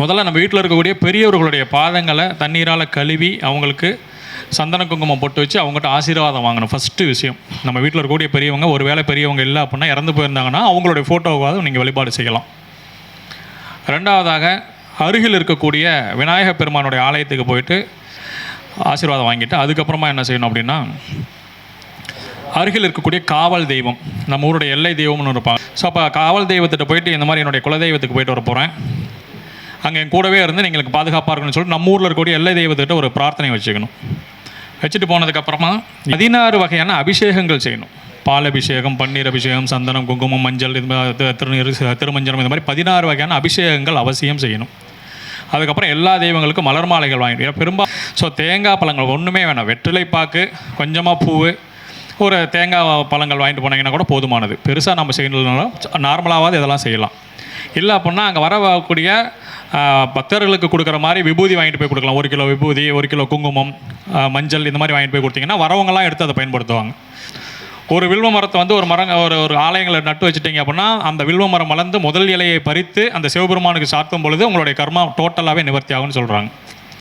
முதல்ல நம்ம வீட்டில் இருக்கக்கூடிய பெரியவர்களுடைய பாதங்களை தண்ணீரால் கழுவி அவங்களுக்கு சந்தன குங்குமம் போட்டு வச்சு அவங்ககிட்ட ஆசீர்வாதம் வாங்கணும். ஃபஸ்ட்டு விஷயம். நம்ம வீட்டில் இருக்கக்கூடிய பெரியவங்க ஒரு வேளை பெரியவங்க இல்லை அப்படின்னா இறந்து போயிருந்தாங்கன்னா அவங்களுடைய ஃபோட்டோவாக நீங்கள் வழிபாடு செய்யலாம். ரெண்டாவதாக அருகில் இருக்கக்கூடிய விநாயகப் பெருமானுடைய ஆலயத்துக்கு போயிட்டு ஆசீர்வாதம் வாங்கிட்டு அதுக்கப்புறமா என்ன செய்யணும் அப்படின்னா அருகில் இருக்கக்கூடிய காவல் தெய்வம். நம்ம ஊருடைய எல்லை தெய்வம்னு இருப்பாங்க. ஸோ அப்போ காவல் தெய்வத்திட்ட போயிட்டு இந்த மாதிரி என்னுடைய குலதெய்வத்துக்கு போயிட்டு வர போகிறேன் அங்கே என் கூடவே இருந்து எங்களுக்கு பாதுகாப்பாக இருக்கணும்னு சொல்லிட்டு நம்ம ஊரில் இருக்கக்கூடிய எல்லை தெய்வத்திட்ட ஒரு பிரார்த்தனை வச்சுக்கணும். வச்சுட்டு போனதுக்கப்புறமா பதினாறு வகையான அபிஷேகங்கள் செய்யணும். பால் அபிஷேகம் பன்னீர் அபிஷேகம் சந்தனம் குங்குமம் மஞ்சள் இது மாதிரி திருநீர் திருமஞ்சனம் இந்த மாதிரி பதினாறு வகையான அபிஷேகங்கள் அவசியம் செய்யணும். அதுக்கப்புறம் எல்லா தெய்வங்களுக்கும் மலர் மாலைகள் வாங்கிட்டு பெரும்பாலும் ஸோ தேங்காய் பழங்கள் ஒன்றுமே வேணாம். வெற்றிலை பாக்கு கொஞ்சமாக பூ ஒரு தேங்காய் பழங்கள் வாங்கிட்டு போனீங்கன்னா கூட போதுமானது. பெருசாக நம்ம செய்யணும்னாலும் நார்மலாவது இதெல்லாம் செய்யலாம். இல்லை அப்படின்னா அங்கே வரக்கூடிய பக்தர்களுக்கு கொடுக்குற மாதிரி விபூதி வாங்கிட்டு போய் கொடுக்கலாம். ஒரு கிலோ விபூதி ஒரு கிலோ குங்குமம் மஞ்சள் இந்த மாதிரி வாங்கிட்டு போய் கொடுத்தீங்கன்னா வரவங்கலாம் எடுத்து அதை பயன்படுத்துவாங்க. ஒரு வில்வ மரத்தை வந்து ஒரு மரம் ஒரு ஒரு ஆலயங்களை நட்டு வச்சுட்டீங்க அப்படின்னா அந்த வில்வ மரம் வளர்ந்து முதல் இலையை பறித்து அந்த சிவபெருமானுக்கு சாத்தும் பொழுது உங்களுடைய கர்மா டோட்டலாகவே நிவர்த்தி ஆகும்னு சொல்கிறாங்க